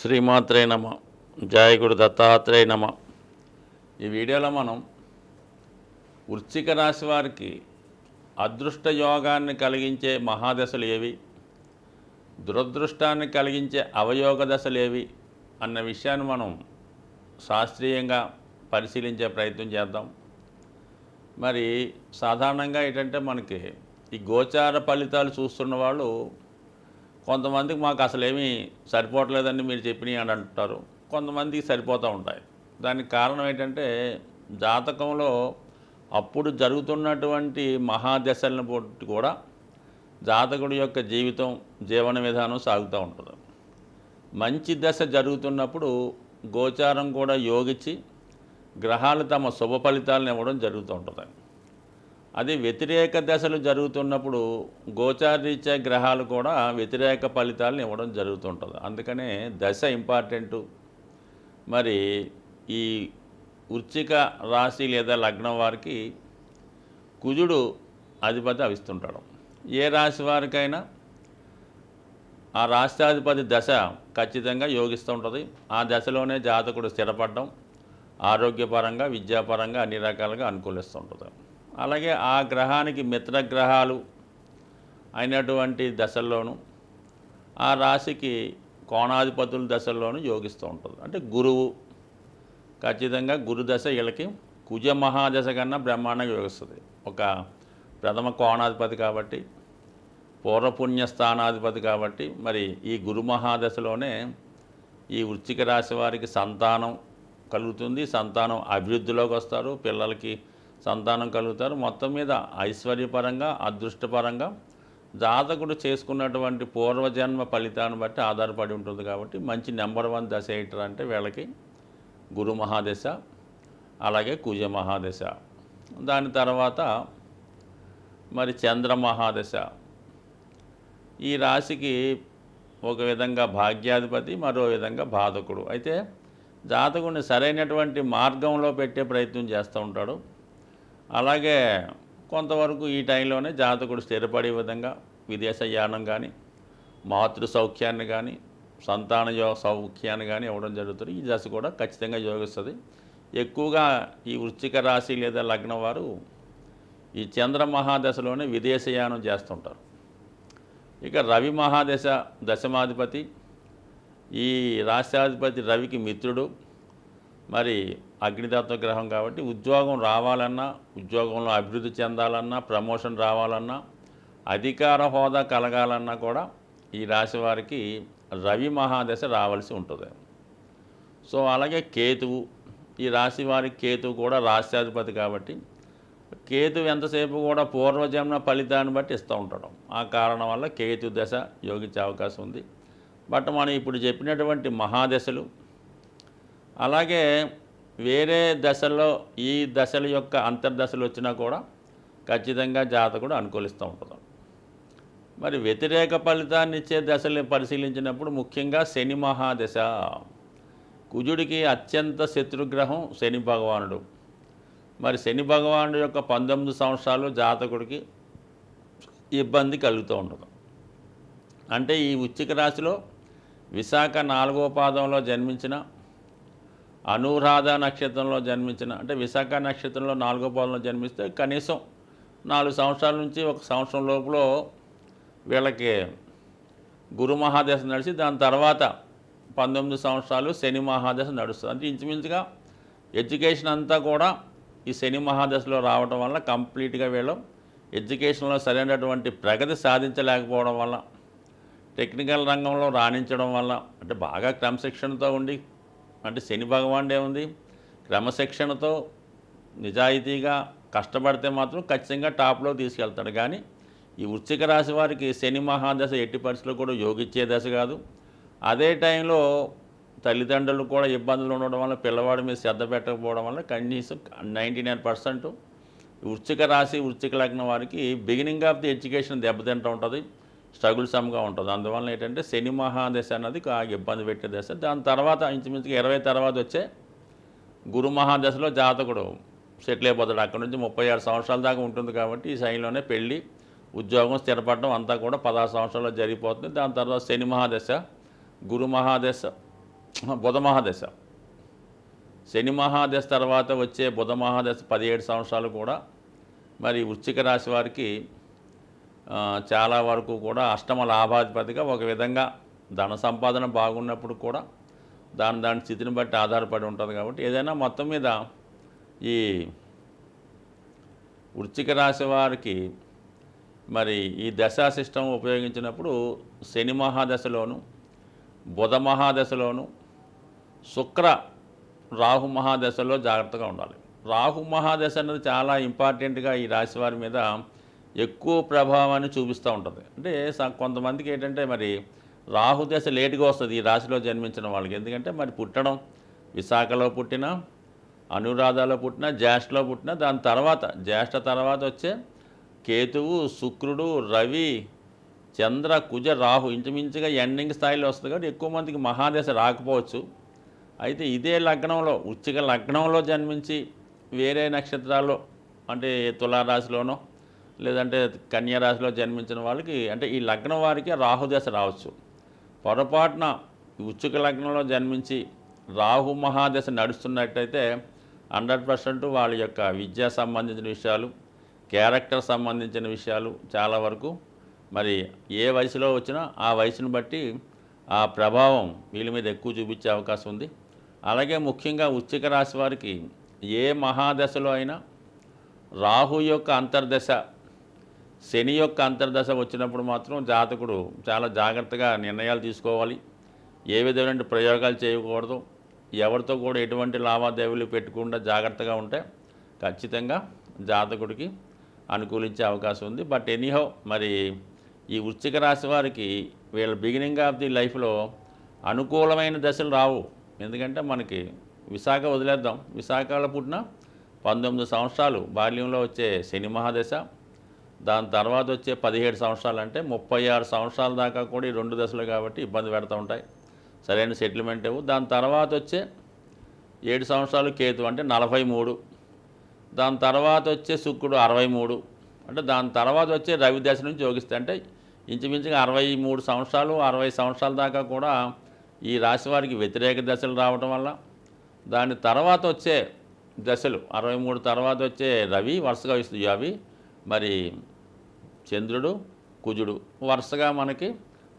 శ్రీమాత్రే నమ. జయగురు దత్తాత్రేయ నమ. ఈ వీడియోలో మనం వృశ్చిక రాశి వారికి అదృష్ట యోగాన్ని కలిగించే మహాదశలు ఏవి? దురదృష్టాన్ని కలిగించే అవయోగ దశలు ఏవి? అన్న విషయాన్ని మనం శాస్త్రీయంగా పరిశీలించే ప్రయత్నం చేద్దాం. మరి సాధారణంగా ఏంటంటే మనకి ఈ గోచార ఫలితాలు చూస్తున్న వాళ్ళు కొంతమందికి మాకు అసలు ఏమీ సరిపోవట్లేదని మీరు చెప్పినవి అని అంటారు. కొంతమందికి సరిపోతూ ఉంటాయి. దానికి కారణం ఏంటంటే జాతకంలో అప్పుడు జరుగుతున్నటువంటి మహాదశలను బట్టి కూడా జాతకుడి యొక్క జీవితం జీవన విధానం సాగుతూ ఉంటుంది. మంచి దశ జరుగుతున్నప్పుడు గోచారం కూడా యోగించి గ్రహాలు తమ శుభ ఫలితాలను ఇవ్వడం జరుగుతూ ఉంటుంది. అది వ్యతిరేక దశలు జరుగుతున్నప్పుడు గోచారీత్యా గ్రహాలు కూడా వ్యతిరేక ఫలితాలను ఇవ్వడం జరుగుతుంటుంది. అందుకనే దశ ఇంపార్టెంటు. మరి ఈ వృచ్చిక రాశి లేదా లగ్నం వారికి కుజుడు అధిపతి అవిస్తుంటాడు. ఏ రాశి వారికైనా ఆ రాష్ట్రాధిపతి దశ ఖచ్చితంగా యోగిస్తూ ఉంటుంది. ఆ దశలోనే జాతకుడు స్థిరపడడం ఆరోగ్యపరంగా విద్యాపరంగా అన్ని రకాలుగా అనుకూలిస్తూ ఉంటుంది. అలాగే ఆ గ్రహానికి మిత్రగ్రహాలు అయినటువంటి దశల్లోనూ ఆ రాశికి కోణాధిపతుల దశల్లోనూ యోగిస్తూ ఉంటుంది. అంటే గురువు ఖచ్చితంగా గురుదశ వీళ్ళకి కుజ మహాదశ కన్నా బ్రహ్మాండంగా యోగిస్తుంది. ఒక ప్రథమ కోణాధిపతి కాబట్టి పూర్వపుణ్య స్థానాధిపతి కాబట్టి మరి ఈ గురు మహాదశలోనే ఈ వృశ్చిక రాశి వారికి సంతానం కలుగుతుంది. సంతానం అభివృద్ధిలోకి వస్తారు. పిల్లలకి సంతానం కలుగుతారు. మొత్తం మీద ఐశ్వర్యపరంగా అదృష్టపరంగా జాతకుడు చేసుకున్నటువంటి పూర్వజన్మ ఫలితాన్ని బట్టి ఆధారపడి ఉంటుంది కాబట్టి మంచి నెంబర్ వన్ దశ ఏంటర్ అంటే వీళ్ళకి గురు మహాదశ అలాగే కుజ మహాదశ. దాని తర్వాత మరి చంద్ర మహాదశ. ఈ రాశికి ఒక విధంగా భాగ్యాధిపతి మరో విధంగా బాధకుడు. అయితే జాతకుడిని సరైనటువంటి మార్గంలో పెట్టే ప్రయత్నం చేస్తూ ఉంటాడు. అలాగే కొంతవరకు ఈ టైంలోనే జాతకుడు స్థిరపడే విధంగా విదేశయానం కానీ మాతృ సౌఖ్యాన్ని కానీ సంతాన యో సౌఖ్యాన్ని కానీ ఇవ్వడం జరుగుతుంది. ఈ దశ కూడా ఖచ్చితంగా యోగిస్తుంది. ఎక్కువగా ఈ వృశ్చిక రాశి లేదా లగ్నం వారు ఈ చంద్ర మహాదశలోనే విదేశయానం చేస్తుంటారు. ఇక రవి మహాదశ దశమాధిపతి ఈ రాష్ట్రాధిపతి రవికి మిత్రుడు మరి అగ్నితత్వ గ్రహం కాబట్టి ఉద్యోగం రావాలన్నా ఉద్యోగంలో అభివృద్ధి చెందాలన్నా ప్రమోషన్ రావాలన్నా అధికార హోదా కలగాలన్నా కూడా ఈ రాశి వారికి రవి మహాదశ రావాల్సి ఉంటుంది. సో అలాగే కేతువు ఈ రాశి వారికి కేతువు కూడా రాష్ట్రాధిపతి కాబట్టి కేతు ఎంతసేపు కూడా పూర్వజన్మ ఫలితాన్ని బట్టి ఇస్తూ ఉంటాడు. ఆ కారణం వల్ల కేతు దశ యోగించే అవకాశం ఉంది. బట్ మనం ఇప్పుడు చెప్పినటువంటి మహాదశలు అలాగే వేరే దశల్లో ఈ దశల యొక్క అంతర్దశలు వచ్చినా కూడా ఖచ్చితంగా జాతకుడు అనుకూలిస్తూ ఉంటుంది మరి వ్యతిరేక ఫలితాన్ని ఇచ్చే దశలు పరిశీలించినప్పుడు ముఖ్యంగా శని మహాదశ. కుజుడికి అత్యంత శత్రుగ్రహం శని భగవానుడు. మరి శని భగవానుడు యొక్క పంతొమ్మిది సంవత్సరాలు జాతకుడికి ఇబ్బంది కలుగుతూ ఉండదు. అంటే ఈ ఉచ్చిక రాశిలో విశాఖ నాలుగో పాదంలో జన్మించిన అనురాధ నక్షత్రంలో జన్మించిన అంటే విశాఖ నక్షత్రంలో నాలుగో పాదంలో జన్మిస్తే కనీసం నాలుగు సంవత్సరాల నుంచి ఒక సంవత్సరం లోపల వీళ్ళకి గురు మహాదశ నడిచి దాని తర్వాత పంతొమ్మిది సంవత్సరాలు శని మహాదశ నడుస్తుంది. అంటే ఇంచుమించుగా ఎడ్యుకేషన్ అంతా కూడా ఈ శని మహాదశలో రావడం వల్ల కంప్లీట్గా వీళ్ళు. ఎడ్యుకేషన్లో సరైనటువంటి ప్రగతి సాధించలేకపోవడం వల్ల టెక్నికల్ రంగంలో రాణించడం వల్ల అంటే బాగా క్రమశిక్షణతో ఉండి అంటే శని భగవానుడే ఉంది. క్రమశిక్షణతో నిజాయితీగా కష్టపడితే మాత్రం ఖచ్చితంగా టాప్లో తీసుకెళ్తాడు. కానీ ఈ వృశ్చిక రాశి వారికి శని మహాదశ ఎట్టి పరిస్థితుల్లో కూడా యోగిచ్చే దశ కాదు. అదే టైంలో తల్లిదండ్రులు కూడా ఇబ్బందులు ఉండడం వల్ల పిల్లవాడి మీద శ్రద్ధ పెట్టకపోవడం వల్ల కనీసం నైంటీ నైన్ పర్సెంట్ వృశ్చిక రాశి వృశ్చిక లగ్నం వారికి బిగినింగ్ ఆఫ్ ది ఎడ్యుకేషన్ దెబ్బతింటూ ఉంటుంది. స్ట్రగుల్ సమ్గా ఉంటుంది. అందువల్ల ఏంటంటే శని మహాదశ అన్నది కాగా ఇబ్బంది పెట్టే దశ. దాని తర్వాత ఇంచుమించుగా ఇరవై తర్వాత వచ్చే గురు మహాదశలో జాతకుడు సెటిల్ అయిపోతాడు. అక్కడ నుంచి ముప్పై ఆరు సంవత్సరాల దాకా ఉంటుంది కాబట్టి ఈ సైన్లోనే పెళ్ళి ఉద్యోగం స్థిరపడడం అంతా కూడా పదహారు సంవత్సరాల్లో జరిగిపోతుంది. దాని తర్వాత శని మహాదశ గురు మహాదశ బుధ మహాదశ. శని మహాదశ తర్వాత వచ్చే బుధ మహాదశ పదిహేడు సంవత్సరాలు కూడా మరి వృశ్చిక రాశి వారికి చాలా వరకు కూడా అష్టమ లాభాధిపతిగా ఒక విధంగా ధన సంపాదన బాగున్నప్పుడు కూడా దాని దాని స్థితిని బట్టి ఆధారపడి ఉంటుంది కాబట్టి ఏదైనా మొత్తం మీద ఈ వృచ్చిక రాశి వారికి మరి ఈ దశా సిస్టమ్ ఉపయోగించినప్పుడు శని మహాదశలోను బుధ మహాదశలోను శుక్ర రాహు మహాదశలో జాగ్రత్తగా ఉండాలి. రాహు మహాదశ అనేది చాలా ఇంపార్టెంట్గా ఈ రాశి వారి మీద ఎక్కువ ప్రభావాన్ని చూపిస్తూ ఉంటుంది. అంటే కొంతమందికి ఏంటంటే మరి రాహు దశ లేటుగా వస్తుంది ఈ రాశిలో జన్మించిన వాళ్ళకి. ఎందుకంటే మరి పుట్టడం విశాఖలో పుట్టిన అనురాధలో పుట్టిన జ్యేష్ఠలో పుట్టిన దాని తర్వాత జ్యేష్ఠ తర్వాత వచ్చే కేతువు శుక్రుడు రవి చంద్ర కుజ రాహు ఇంచుమించుగా ఎండింగ్ స్థాయిలో వస్తుంది కాబట్టి ఎక్కువ మందికి మహాదశ రాకపోవచ్చు. అయితే ఇదే లగ్నంలో ఉచ్చిక లగ్నంలో జన్మించి వేరే నక్షత్రాల్లో అంటే తులారాశిలోనో లేదంటే కన్యారాశిలో జన్మించిన వాళ్ళకి అంటే ఈ లగ్నం వారికి రాహుదశ రావచ్చు. పొరపాటున ఉచ్చుక లగ్నంలో జన్మించి రాహు మహాదశ నడుస్తున్నట్టయితే హండ్రెడ్ పర్సెంట్ వాళ్ళ యొక్క విద్యా సంబంధించిన విషయాలు క్యారెక్టర్ సంబంధించిన విషయాలు చాలా వరకు మరి ఏ వయసులో వచ్చినా ఆ వయసును బట్టి ఆ ప్రభావం వీళ్ళ మీద ఎక్కువ చూపించే అవకాశం ఉంది. అలాగే ముఖ్యంగా ఉచ్చిక రాశి వారికి ఏ మహాదశలో అయినా రాహు యొక్క అంతర్దశ శని యొక్క అంతర్దశ వచ్చినప్పుడు మాత్రం జాతకుడు చాలా జాగ్రత్తగా నిర్ణయాలు తీసుకోవాలి. ఏ విధమైన ప్రయోగాలు చేయకూడదు. ఎవరితో కూడా ఎటువంటి లావాదేవీలు పెట్టకుండా జాగ్రత్తగా ఉంటే ఖచ్చితంగా జాతకుడికి అనుకూలించే అవకాశం ఉంది. బట్ ఎనీహౌ మరి ఈ వృశ్చిక రాశి వారికి వీళ్ళ బిగినింగ్ ఆఫ్ ది లైఫ్లో అనుకూలమైన దశలు రావు. ఎందుకంటే మనకి విశాఖ వదిలేద్దాం. విశాఖలో పుట్టిన పంతొమ్మిది సంవత్సరాలు బాల్యంలో వచ్చే శని మహాదశ దాని తర్వాత వచ్చే పదిహేడు సంవత్సరాలు అంటే ముప్పై ఆరు సంవత్సరాల దాకా కూడా ఈ రెండు దశలు కాబట్టి ఇబ్బంది పెడుతూ ఉంటాయి. సరైన సెటిల్మెంట్ ఇవ్వు దాని తర్వాత వచ్చే ఏడు సంవత్సరాలు కేతు అంటే నలభై మూడు. దాని తర్వాత వచ్చే శుక్రుడు అరవై మూడు. అంటే దాని తర్వాత వచ్చే రవి దశ నుంచి యోగిస్తే అంటే ఇంచుమించుగా అరవై మూడు సంవత్సరాలు అరవై సంవత్సరాల దాకా కూడా ఈ రాశి వారికి వ్యతిరేక దశలు రావటం వల్ల దాని తర్వాత వచ్చే దశలు అరవై మూడు తర్వాత వచ్చే రవి వరుసగా ఇస్తుంది అవి. మరి చంద్రుడు కుజుడు వరుసగా మనకి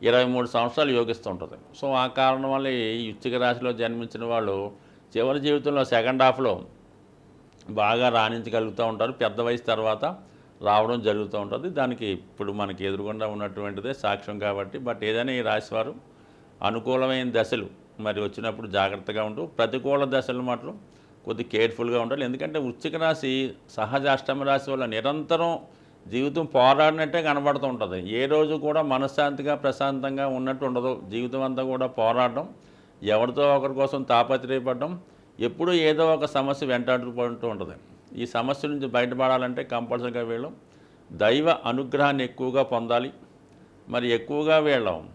ఇరవై మూడు సంవత్సరాలు యోగిస్తుంటుంది సో ఆ కారణం వల్ల ఈ ఉచ్చిక రాశిలో జన్మించిన వాళ్ళు చివరి జీవితంలో సెకండ్ హాఫ్లో బాగా రాణించగలుగుతూ ఉంటారు. పెద్ద వయసు తర్వాత రావడం జరుగుతూ ఉంటుంది. దానికి ఇప్పుడు మనకి ఎదురుగుండా ఉన్నటువంటిదే సాక్ష్యం కాబట్టి బట్ ఏదైనా ఈ రాశివారు అనుకూలమైన దశలు మరి వచ్చినప్పుడు జాగ్రత్తగా ఉంటూ ప్రతికూల దశలు మాత్రం కొద్ది కేర్ఫుల్గా ఉండాలి. ఎందుకంటే వృశ్చిక రాశి సహజ అష్టమ రాశి వల్ల నిరంతరం జీవితం పోరాడినట్టే కనబడుతూ ఉంటుంది. ఏ రోజు కూడా మనశ్శాంతిగా ప్రశాంతంగా ఉన్నట్టు ఉండదు. జీవితం అంతా కూడా పోరాడడం ఎవరితో ఒకరి కోసం తాపత్రయపడడం. ఎప్పుడూ ఏదో ఒక సమస్య వెంటాడుతూ ఉంటుంది. ఈ సమస్య నుంచి బయటపడాలంటే కంపల్సరీగా వీళ్ళం. దైవ అనుగ్రహాన్ని ఎక్కువగా పొందాలి. మరి ఎక్కువగా వీళ్ళం.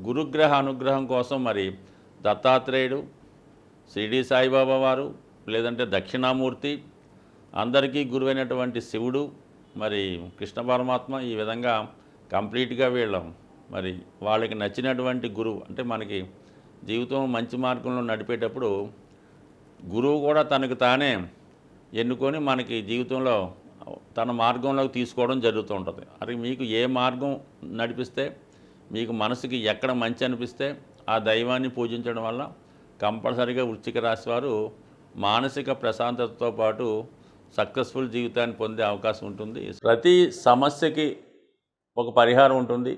గురుగ్రహ అనుగ్రహం కోసం మరి దత్తాత్రేయుడు షిరిడి సాయిబాబా వారు లేదంటే దక్షిణామూర్తి అందరికీ గురువైనటువంటి శివుడు మరి కృష్ణ పరమాత్మ ఈ విధంగా కంప్లీట్గా వీళ్ళం. మరి వాళ్ళకి నచ్చినటువంటి గురువు అంటే మనకి జీవితం మంచి మార్గంలో నడిపేటప్పుడు గురువు కూడా తనకు తానే ఎన్నుకొని మనకి జీవితంలో తన మార్గంలోకి తీసుకోవడం జరుగుతూ ఉంటుంది. అది మీకు ఏ మార్గం నడిపిస్తే మీకు మనసుకి ఎక్కడ మంచి అనిపిస్తే ఆ దైవాన్ని పూజించడం వల్ల కంపల్సరీగా వృశ్చిక రాశి వారు మానసిక ప్రశాంతతతో పాటు సక్సెస్ఫుల్ జీవితాన్ని పొందే అవకాశం ఉంటుంది. ప్రతి సమస్యకి ఒక పరిహారం ఉంటుంది.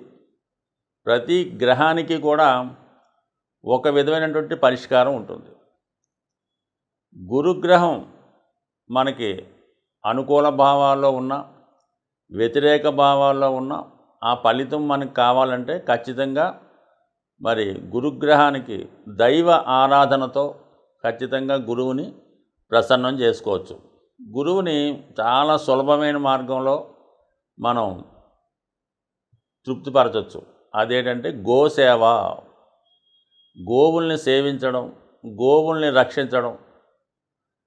ప్రతి గ్రహానికి కూడా ఒక విధమైనటువంటి పరిష్కారం ఉంటుంది. గురుగ్రహం మనకి అనుకూల భావాల్లో ఉన్న వ్యతిరేక భావాల్లో ఉన్న ఆ ఫలితం మనకు కావాలంటే ఖచ్చితంగా మరి గురుగ్రహానికి దైవ ఆరాధనతో ఖచ్చితంగా గురువుని ప్రసన్నం చేసుకోవచ్చు. గురువుని చాలా సులభమైన మార్గంలో మనం తృప్తిపరచవచ్చు అదేంటంటే గోసేవ గోవుల్ని సేవించడం గోవుల్ని రక్షించడం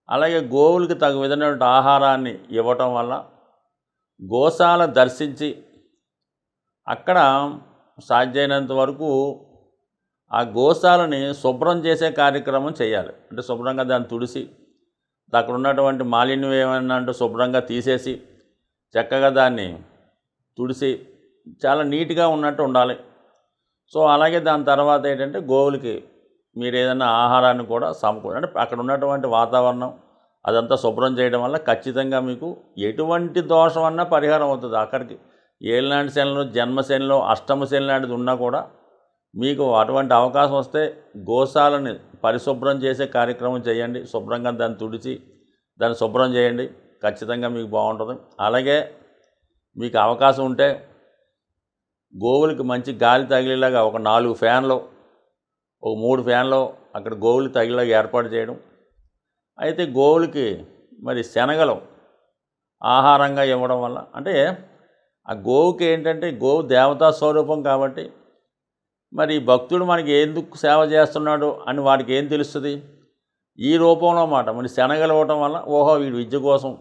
అలాగే గోవులకి తగు విధమైనటువంటి ఆహారాన్ని ఇవ్వటం వల్ల గోశాల దర్శించి అక్కడ సాధ్యమైనంత వరకు ఆ గోశాలని శుభ్రం చేసే కార్యక్రమం చేయాలి. అంటే శుభ్రంగా దాన్ని తుడిసి అక్కడ ఉన్నటువంటి మాలిన్యం ఏమైనా అంటే శుభ్రంగా తీసేసి చక్కగా దాన్ని తుడిసి చాలా నీట్గా ఉన్నట్టు ఉండాలి. సో అలాగే దాని తర్వాత ఏంటంటే గోవులకి మీరు ఏదైనా ఆహారాన్ని కూడా సమకూ అంటే అక్కడ ఉన్నటువంటి వాతావరణం అదంతా శుభ్రం చేయడం వల్ల ఖచ్చితంగా మీకు ఎటువంటి దోషం అన్నా పరిహారం అవుతుంది. అక్కడికి ఏళ్ళనాటి శనిలో జన్మశనిలో అష్టమ శని లాంటిది ఉన్నా కూడా మీకు అటువంటి అవకాశం వస్తే గోశాలని పరిశుభ్రం చేసే కార్యక్రమం చేయండి. శుభ్రంగా దాన్ని తుడిచి దాన్ని శుభ్రం చేయండి. ఖచ్చితంగా మీకు బాగుంటుంది. అలాగే మీకు అవకాశం ఉంటే గోవులకి మంచి గాలి తగిలేలాగా ఒక నాలుగు ఫ్యాన్లు ఒక మూడు ఫ్యాన్లు అక్కడ గోవులు తగిలేలాగా ఏర్పాటు చేయడం. అయితే గోవులకి మరి శనగలు ఆహారంగా ఇవ్వడం వల్ల అంటే ఆ గోవుకి ఏంటంటే గోవు దేవతా స్వరూపం కాబట్టి మరి భక్తుడు మనకి ఎందుకు సేవ చేస్తున్నాడు అని వాడికి ఏం తెలుస్తుంది? ఈ రూపంలో మాట. మరి శనగలు వల్ల ఓహో వీడు విద్య కోసం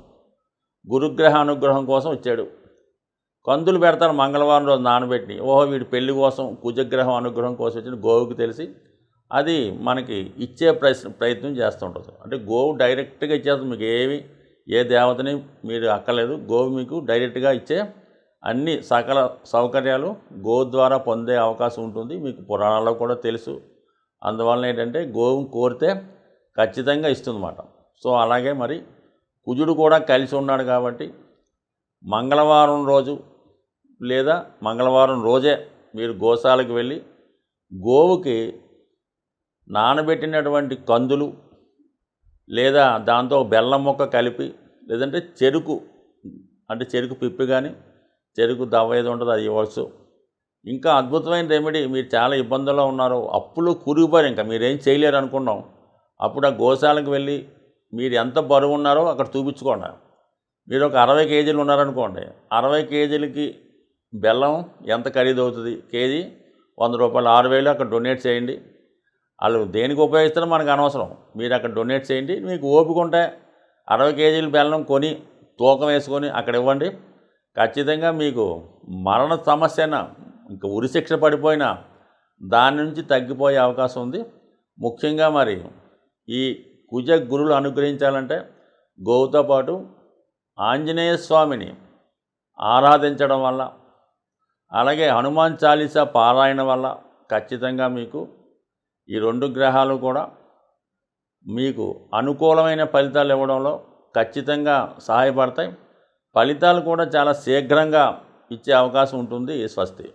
గురుగ్రహ అనుగ్రహం కోసం వచ్చాడు. కందులు పెడతారు మంగళవారం రోజు నానబెట్టి ఓహో వీడి పెళ్ళి కోసం కుజగ్రహం అనుగ్రహం కోసం వచ్చిన గోవుకి తెలిసి అది మనకి ఇచ్చే ప్రయత్నం ప్రయత్నం చేస్తుంటుంది అంటే గోవు డైరెక్ట్గా ఇచ్చేస్తుంది. మీకు ఏమి ఏ దేవతని మీరు అక్కర్లేదు. గోవు మీకు డైరెక్ట్గా ఇచ్చే అన్ని సకల సౌకర్యాలు గోవు ద్వారా పొందే అవకాశం ఉంటుంది. మీకు పురాణాల్లో కూడా తెలుసు. అందువలన ఏంటంటే గోవు కోరితే ఖచ్చితంగా ఇస్తుందన్నమాట. సో అలాగే మరి కుజుడు కూడా కలిసి ఉన్నాడు కాబట్టి మంగళవారం రోజు లేదా మంగళవారం రోజే మీరు గోశాలకు వెళ్ళి గోవుకి నానబెట్టినటువంటి కందులు లేదా దాంతో బెల్లం మొక్క కలిపి లేదంటే చెరుకు అంటే చెరుకు పిప్పి కానీ చెరుకు దవ్వ ఏది ఉంటుందో అది ఇవ్వచ్చు. ఇంకా అద్భుతమైన రెమెడీ మీరు చాలా ఇబ్బందుల్లో ఉన్నారు. అప్పులు కురిగిపోయారు ఇంకా మీరేం చేయలేరు అనుకున్నాం. అప్పుడు ఆ గోశాలకు వెళ్ళి మీరు ఎంత బరువు ఉన్నారో అక్కడ చూపించుకోండి. మీరు ఒక అరవై కేజీలు ఉన్నారనుకోండి. అరవై కేజీలకి బెల్లం ఎంత ఖరీదు అవుతుంది? కేజీ వంద రూపాయలు. ఆరు వేలు అక్కడ డొనేట్ చేయండి. వాళ్ళు దేనికి ఉపయోగిస్తారో మనకు అనవసరం. మీరు అక్కడ డొనేట్ చేయండి. మీకు ఓపిక ఉంటే అరవై కేజీల బెల్లం కొని తూకం వేసుకొని అక్కడ ఇవ్వండి. ఖచ్చితంగా మీకు మరణ సమస్యన ఇంకా ఉరిశిక్ష పడిపోయినా దాని నుంచి తగ్గిపోయే అవకాశం ఉంది. ముఖ్యంగా మరి ఈ కుజ గురులు అనుగ్రహించాలంటే గోవుతో పాటు ఆంజనేయ స్వామిని ఆరాధించడం వల్ల అలాగే హనుమాన్ చాలీసా పారాయణ వల్ల ఖచ్చితంగా మీకు ఈ రెండు గ్రహాలు కూడా మీకు అనుకూలమైన ఫలితాలు ఇవ్వడంలో ఖచ్చితంగా సహాయపడతాయి. ఫలితాలు కూడా చాలా శీఘ్రంగా ఇచ్చే అవకాశం ఉంటుంది. స్వస్తి.